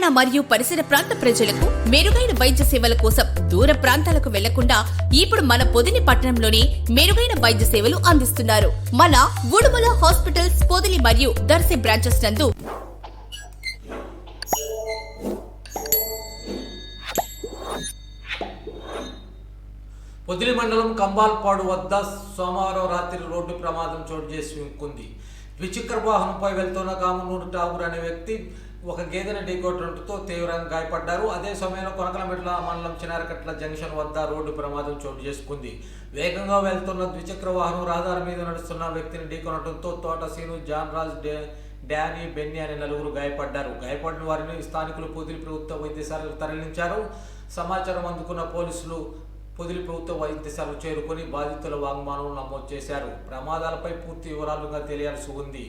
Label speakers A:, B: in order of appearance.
A: తెలంగాణ మరియు పరిసర ప్రాంత ప్రజలకు మెరుగైన వైద్య సేవల కోసం దూర ప్రాంతాలకు వెళ్ళకుండా ఇప్పుడు మన పొదిని పట్టణంలోనే మెరుగైన వైద్య సేవలు అందిస్తున్నారు. మన ఉడుమల హాస్పిటల్స్ పొదిలి మరియు దర్శి బ్రాంచెస్ నందు
B: పొదిలి మండలం కంబాల్పాడు వద్ద సోమవారం రాత్రి రోడ్డు ప్రమాదం చోటు చేసుకుంది ద్విచక్ర వాహనంపై వెళ్తున్న కామనూరు ఠాగూర్ అనే వ్యక్తి ఒక గేదెని ఢీకొట్టడంతో తీవ్రంగా గాయపడ్డారు. అదే సమయంలో కొనకలమెట్ల మండలం చినారకట్ల జంక్షన్ వద్ద రోడ్డు ప్రమాదం చోటు చేసుకుంది. వేగంగా వెళ్తున్న ద్విచక్ర వాహనం రహదారి మీద నడుస్తున్న వ్యక్తిని ఢీకొనడంతో తోట సీను జాన్ రాజ్ డే డానీ బెన్నీ అనే నలుగురు గాయపడ్డారు. గాయపడిన వారిని స్థానికులు పొదిలి ప్రభుత్వ వైద్యశాలకు తరలించారు. సమాచారం అందుకున్న పోలీసులు పొదిలి ప్రభుత్వ వైద్యశాలకు చేరుకొని బాధితుల వాగ్మానం నమోదు చేశారు. ప్రమాదాలపై పూర్తి వివరాలుగా తెలియాల్సి ఉంది.